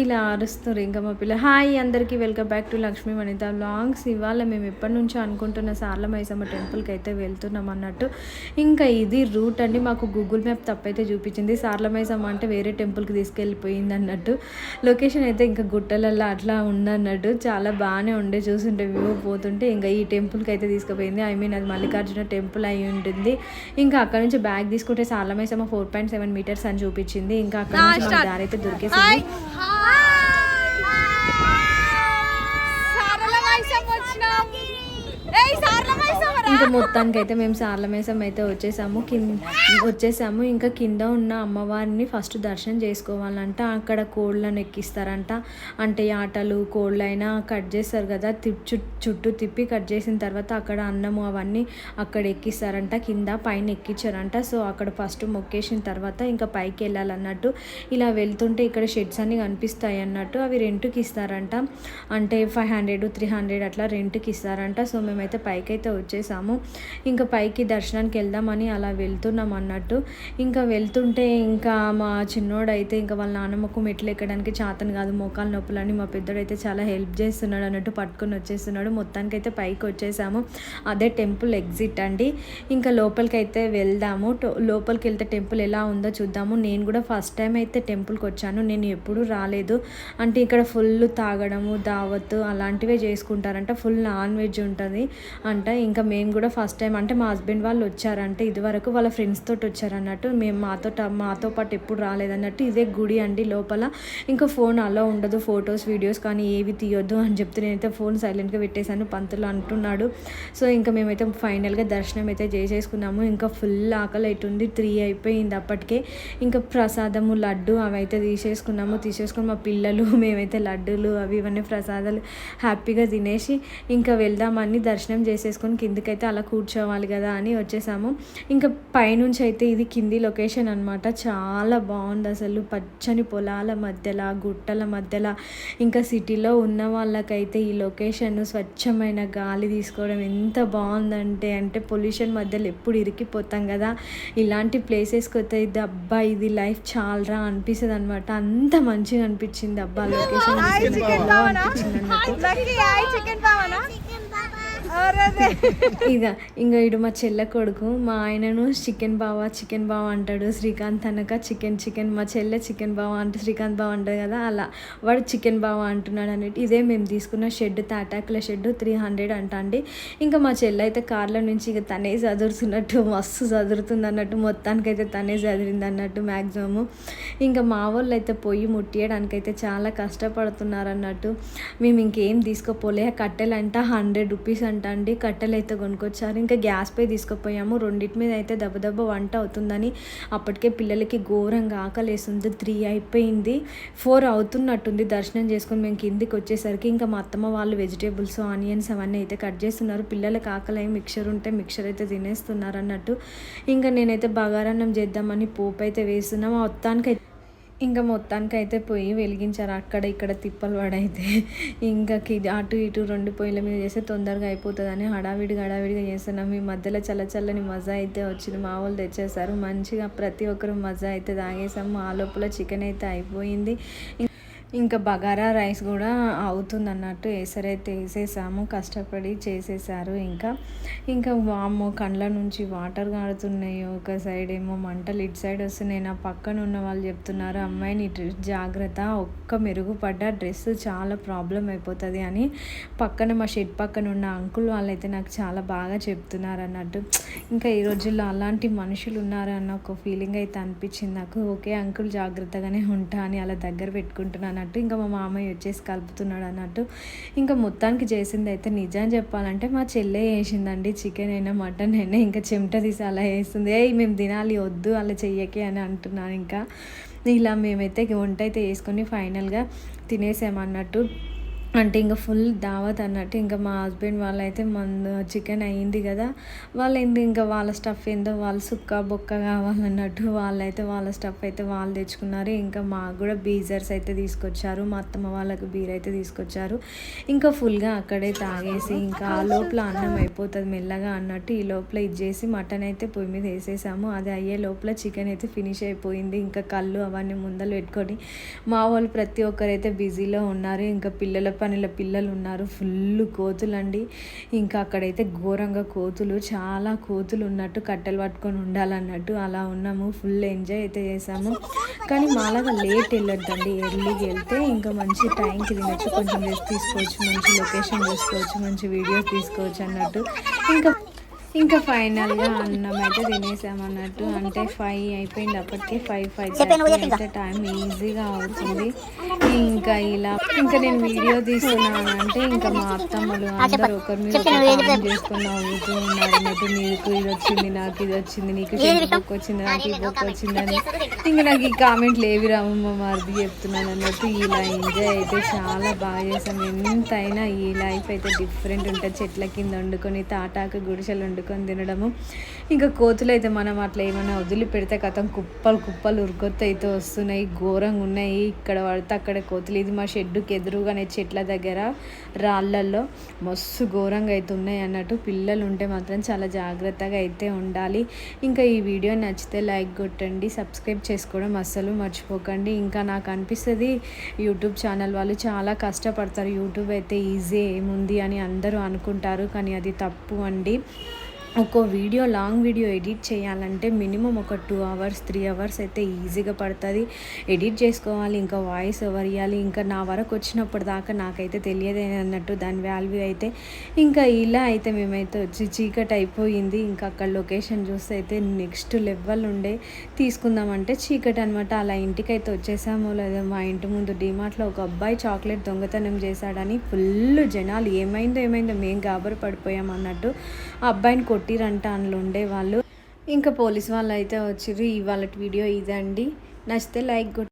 ఇలా అరుస్తారు ఇంకా మా పిల్ల. హాయ్ అందరికీ welcome back to Lakshmi Vanitha blogs ఇవాళ మేము ఎప్పటి నుంచో అనుకుంటున్న సార్ల మైసమ్మ టెంపుల్కి అయితే వెళ్తున్నాం అన్నట్టు. ఇంకా ఇది రూట్ అండి. మాకు గూగుల్ మ్యాప్ తప్పైతే చూపించింది. సార్ల మైసమ్మ అంటే వేరే టెంపుల్కి తీసుకెళ్ళిపోయింది అన్నట్టు. లొకేషన్ అయితే ఇంకా గుట్టలల్లో అట్లా ఉందన్నట్టు. చాలా బాగానే ఉండే. చూస్తుంటే వ్యూ పోతుంటే ఇంకా ఈ టెంపుల్కి అయితే తీసుకుపోయింది. ఐ మీన్ అది మల్లికార్జున టెంపుల్ అయి ఉంటుంది. ఇంకా అక్కడ నుంచి బ్యాగ్ తీసుకుంటే సార్ల Maisamma four point seven meters అని చూపించింది. ఇంకా అక్కడ నుంచి దారి అయితే దొరికేసింది. సారల మైసం వచ్చినాం ఏయ్ సారల మైసం రా ఇంకా మొత్తానికి అయితే మేము సార్లమేసం అయితే వచ్చేసాము. కింద వచ్చేసాము. ఇంకా కింద ఉన్న అమ్మవారిని ఫస్ట్ దర్శనం చేసుకోవాలంట. అక్కడ కోళ్ళను ఎక్కిస్తారంట. అంటే ఆటలు కోళ్ళు అయినా కట్ చేస్తారు కదా. తిప్పు చుట్టూ తిప్పి కట్ చేసిన తర్వాత అక్కడ అన్నము అవన్నీ అక్కడ ఎక్కిస్తారంట. కింద పైన ఎక్కించారంట. సో అక్కడ ఫస్ట్ మొక్కేసిన తర్వాత ఇంకా పైకి వెళ్ళాలన్నట్టు. ఇలా వెళ్తుంటే ఇక్కడ షెడ్స్ అన్ని కనిపిస్తాయి అన్నట్టు. అవి రెంట్కి ఇస్తారంట. అంటే ఫైవ్ హండ్రెడ్ త్రీ హండ్రెడ్ అట్లా రెంట్కి ఇస్తారంట. సో మేమైతే పైకి అయితే వచ్చేసాము. ఇంకా పైకి దర్శనానికి వెళ్దామని అలా వెళ్తున్నాం అన్నట్టు. ఇంకా వెళ్తుంటే ఇంకా మా చిన్నోడైతే ఇంకా వాళ్ళ నాన్నమ్మకు మెట్లు ఎక్కడానికి చాతను కాదు మోకాలు నొప్పులని మా పెద్దోడైతే చాలా హెల్ప్ చేస్తున్నాడు అన్నట్టు పట్టుకొని వచ్చేస్తున్నాడు. మొత్తానికి అయితే పైకి వచ్చేసాము. అదే టెంపుల్ ఎగ్జిట్ అండి. ఇంకా లోపలికి అయితే వెళ్దాము. టో- లోపలికి వెళ్తే టెంపుల్ ఎలా ఉందో చూద్దాము. నేను కూడా ఫస్ట్ టైం అయితే టెంపుల్కి వచ్చాను. నేను ఎప్పుడూ రాలేదు. అంటే ఇక్కడ ఫుల్ తాగడము దావత్ అలాంటివే చేసుకుంటారంట. ఫుల్ నాన్ వెజ్ ఉంటుంది అంట. ఇంకా మేము కూడా ఫస్ట్ టైం అంటే మా హస్బెండ్ వాళ్ళు వచ్చారంటే ఇదివరకు వాళ్ళ ఫ్రెండ్స్ తోటి వచ్చారన్నట్టు మేము మాతో మాతో పాటు ఎప్పుడు రాలేదన్నట్టు ఇదే గుడి అండి లోపల. ఇంకా ఫోన్ అలా ఉండదు ఫొటోస్ వీడియోస్ కానీ ఏవి తీయొద్దు అని చెప్తే నేనైతే ఫోన్ సైలెంట్గా పెట్టేశాను పంతులు అంటున్నాడు. సో ఇంకా మేమైతే ఫైనల్గా దర్శనం అయితే చేసేసుకున్నాము. ఇంకా ఫుల్ ఆకలి అవుతుంది త్రీ అయిపోయింది అప్పటికే. ఇంకా ప్రసాదము లడ్డు అవి అయితే తీసేసుకున్నాము తీసేసుకుని మా పిల్లలు మేమైతే లడ్డూలు అవి ఇవన్నీ ప్రసాదాలు హ్యాపీగా తినేసి ఇంకా వెళ్దామని దర్శనం చేసేసుకొని కిందకైతే అలా కూర్చోవాలి కదా అని వచ్చేసాము. ఇంకా పైనుంచి అయితే ఇది కింది లొకేషన్ అనమాట చాలా బాగుంది అసలు. పచ్చని పొలాల మధ్యలో గుట్టల మధ్యలో. ఇంకా సిటీలో ఉన్న వాళ్ళకైతే ఈ లొకేషన్ స్వచ్ఛమైన గాలి తీసుకోవడం ఎంత బాగుందంటే అంటే పొల్యూషన్ మధ్యలో ఎప్పుడు ఇరికిపోతాం కదా. ఇలాంటి ప్లేసెస్కి వస్తే ఇది అబ్బా ఇది లైఫ్ చాలరా అనిపిస్తుంది అనమాట అంత మంచిగా అనిపించింది అబ్బా లొకేషన్ చికెన్ బావనా? ఇక ఇంకా ఇడు మా చెల్ల కొడుకు మా ఆయనను చికెన్ బావా చికెన్ బావా అంటాడు. శ్రీకాంత్ అనక చికెన్ చికెన్ మా చెల్లె చికెన్ బావా అంటే శ్రీకాంత్ బావా అంటాడు కదా అలా. వాడు చికెన్ బావా అంటున్నాడు అన్నట్టు. ఇదే మేము తీసుకున్న షెడ్ తాటాకుల షెడ్ త్రీ హండ్రెడ్ అంట అండి ఇంకా మా చెల్లె అయితే కార్లో నుంచి ఇక తనే చదురుతున్నట్టు మస్తు చదురుతుంది అన్నట్టు. మొత్తానికైతే తనే చదిరింది అన్నట్టు మ్యాక్సిమము ఇంకా మా వాళ్ళు అయితే పొయ్యి ముట్టియడానికైతే అయితే చాలా కష్టపడుతున్నారు అన్నట్టు. మేము ఇంకేం తీసుకోపోలే కట్టెలంట హండ్రెడ్ రూపీస్ అంట అండి కట్టెలు అయితే కొనుక్కొచ్చారు. ఇంకా గ్యాస్ పై తీసుకుపోయాము. రెండింటి మీద అయితే దెబ్బ దెబ్బ వంట అవుతుందని అప్పటికే పిల్లలకి ఘోరంగా ఆకలేస్తుంది. త్రీ అయిపోయింది. ఫోర్ అవుతున్నట్టుంది దర్శనం చేసుకొని మేము కిందికి వచ్చేసరికి. ఇంకా మా అత్తమ్మ వాళ్ళు వెజిటేబుల్స్ ఆనియన్స్ అవన్నీ అయితే కట్ చేస్తున్నారు. పిల్లలకి ఆకలి మిక్చర్ ఉంటే మిక్చర్ అయితే తినేస్తున్నారు అన్నట్టు. ఇంకా నేనైతే బగారన్నం చేద్దామని పోపు అయితే వేస్తున్నాం. మొత్తానికి అయితే ఇంకా మొత్తానికి అయితే పొయ్యి వెలిగించారు. అక్కడ ఇక్కడ తిప్పలు పడైతే ఇంకా అటు ఇటు రెండు పొయ్యిల మీద చేస్తే తొందరగా అయిపోతుందని హడావిడిగా హడావిడిగా చేస్తున్నాం. ఈ మధ్యలో చల్ల చల్లని మజా అయితే వచ్చింది. మా వాళ్ళు తెచ్చేసారు మంచిగా ప్రతి ఒక్కరు మజా అయితే తాగేసాము ఆ లోపల చికెన్ అయితే అయిపోయింది. ఇంకా బగారా రైస్ కూడా అవుతుంది అన్నట్టు ఎసరైతే వేసేసాము కష్టపడి చేసేసారు ఇంకా. ఇంకా వాము కండ్ల నుంచి వాటర్ కారుతున్నాయి ఒక సైడ్ ఏమో మంటలు ఇటు సైడ్ వస్తున్నాయి. నా పక్కన ఉన్న వాళ్ళు చెప్తున్నారు అమ్మాయిని డ్రెస్ జాగ్రత్త ఒక్క మెరుగుపడ్డ డ్రెస్ చాలా ప్రాబ్లం అయిపోతుంది అని పక్కన మా షెడ్ పక్కన ఉన్న అంకుల్ వాళ్ళైతే నాకు చాలా బాగా చెప్తున్నారు అన్నట్టు. ఇంకా ఈ రోజుల్లో అలాంటి మనుషులు ఉన్నారు అన్న ఒక ఫీలింగ్ అయితే అనిపించింది నాకు. ఓకే అంకుల్ జాగ్రత్తగానే ఉంటా అని అలా దగ్గర పెట్టుకుంటున్నాను అన్నట్టు ఇంకా మా మామయ్య వచ్చేసి కలుపుతున్నాడు అన్నట్టు. ఇంకా మొత్తానికి చేసింది అయితే నిజం చెప్పాలంటే మా చెల్లె వేసిందండి చికెన్ అయినా మటన్ అయినా ఇంకా చెమట తీసి అలా వేస్తుంది ఏ మేము తినాలి వద్దు అలా చెయ్యకి అని అంటున్నాను ఇంకా. ఇలా మేమైతే వంట అయితే వేసుకొని ఫైనల్గా తినేసామన్నట్టు. అంటే ఇంకా ఫుల్ దావత్ అన్నట్టు ఇంకా మా హస్బెండ్ వాళ్ళైతే మన చికెన్ అయ్యింది కదా వాళ్ళు ఏంది ఇంకా వాళ్ళ స్టఫ్ ఏందో వాళ్ళు సుక్క బొక్క కావాలన్నట్టు వాళ్ళైతే వాళ్ళ స్టఫ్ అయితే వాళ్ళు తెచ్చుకున్నారు. ఇంకా మాకు కూడా బీజర్స్ అయితే తీసుకొచ్చారు మా అత్తమ్మ వాళ్ళకి బీర్ అయితే తీసుకొచ్చారు. ఇంకా ఫుల్గా అక్కడే తాగేసి ఇంకా ఆ లోపల అన్నం అయిపోతుంది మెల్లగా అన్నట్టు ఈ లోపల ఇది చేసి మటన్ అయితే పొయ్యి మీద వేసేసాము. అది అయ్యే లోపల చికెన్ అయితే ఫినిష్ అయిపోయింది. ఇంకా కళ్ళు అవన్నీ ముందలు పెట్టుకొని మా వాళ్ళు ప్రతి ఒక్కరైతే బిజీలో ఉన్నారు. ఇంకా పిల్లల పనిలో పిల్లలు ఉన్నారు ఫుల్ కోతులు అండి ఇంకా అక్కడైతే ఘోరంగా కోతులు చాలా కోతులు ఉన్నట్టు కట్టెలు పట్టుకొని ఉండాలన్నట్టు అలా ఉన్నాము. ఫుల్ ఎంజాయ్ అయితే చేసాము కానీ మాలాగా లేట్ వెళ్ళొద్దండి. ఎర్లీకి వెళ్తే ఇంకా మంచి టైంకి తినచ్చు కొంచెం రెస్ట్ తీసుకోవచ్చు మంచి లొకేషన్ చూసుకోవచ్చు మంచి వీడియోస్ తీసుకోవచ్చు అన్నట్టు. ఇంకా ఇంకా ఫైనల్గా అన్నం అయితే తినేసామన్నట్టు అంటే ఫైవ్ అయిపోయింది. అప్పటికే ఫైవ్ ఫైవ్ అయితే టైం ఈజీగా అవుతుంది. ఇంకా ఇలా ఇంకా నేను వీడియో తీస్తున్నాను అంటే ఇంకా మా అత్తమ్మలు అందరూ ఒకరి మీద ఒకరు కామెంట్ చేసుకొని నవ్వుతూ ఉన్నారు. అన్నట్టు నీకు ఇది వచ్చింది నాకు ఇది వచ్చింది నీకు బుక్ వచ్చింది నాకు ఈ బుక్ వచ్చిందని ఇంకా నాకు ఈ కామెంట్లు ఏవి రావు మా మరిది చెప్తున్నాను అన్నట్టు ఇలా ఎంజాయ్ అయితే చాలా బాగా చేసాం. ఎంతైనా ఈ లైఫ్ అయితే డిఫరెంట్ ఉంటుంది. చెట్ల కింద వండుకొని తాటాకు గుడిసెలు వండుకొని తినడము. ఇంకా కోతులు అయితే మనం అట్లా ఏమైనా వదిలి పెడితే కథం కుప్పలు కుప్పలు ఉరుకొత్త అయితే వస్తున్నాయి ఘోరంగా ఉన్నాయి. ఇక్కడ పడితే అక్కడ కోతులు. ఇది మా షెడ్డుకి ఎదురుగానే చెట్ల దగ్గర రాళ్ళల్లో మస్తు ఘోరంగా అయితే ఉన్నాయి అన్నట్టు. పిల్లలు ఉంటే మాత్రం చాలా జాగ్రత్తగా అయితే ఉండాలి. ఇంకా ఈ వీడియో నచ్చితే లైక్ కొట్టండి సబ్స్క్రైబ్ చేసుకోవడం అస్సలు మర్చిపోకండి. ఇంకా నాకు అనిపిస్తుంది యూట్యూబ్ ఛానల్ వాళ్ళు చాలా కష్టపడతారు. యూట్యూబ్ అయితే ఈజీ ఏముంది అని అందరూ అనుకుంటారు కానీ అది తప్పు అండి. ఒక వీడియో లాంగ్ వీడియో ఎడిట్ చేయాలంటే మినిమం ఒక టూ అవర్స్ త్రీ అవర్స్ అయితే ఈజీగా పడుతుంది. ఎడిట్ చేసుకోవాలి ఇంకా వాయిస్ ఓవర్ ఇవ్వాలి ఇంకా నా వరకు వచ్చినప్పుడు దాకా నాకైతే తెలియదే అన్నట్టు దాని వాల్యూ అయితే ఇంకా ఇలా అయితే మేమైతే వచ్చి చీకటి అయిపోయింది. ఇంకా అక్కడ లొకేషన్ చూస్తే అయితే నెక్స్ట్ లెవెల్ ఉండే తీసుకుందామంటే చీకటి అనమాట అలా ఇంటికైతే వచ్చేసామో లేదో మా ఇంటి ముందు డిమార్ట్లో ఒక అబ్బాయి చాక్లెట్ దొంగతనం చేశాడని ఫుల్ జనాలు ఏమైందో ఏమైందో మేము గాబరు పడిపోయాం అన్నట్టు ఆ అబ్బాయిని కొట్టిరంట అందులో ఉండే వాళ్ళు ఇంకా పోలీస్ వాళ్ళు అయితే వచ్చిర్రు ఇవాళ వీడియో ఇదండి. నచ్చితే లైక్ కొట్టి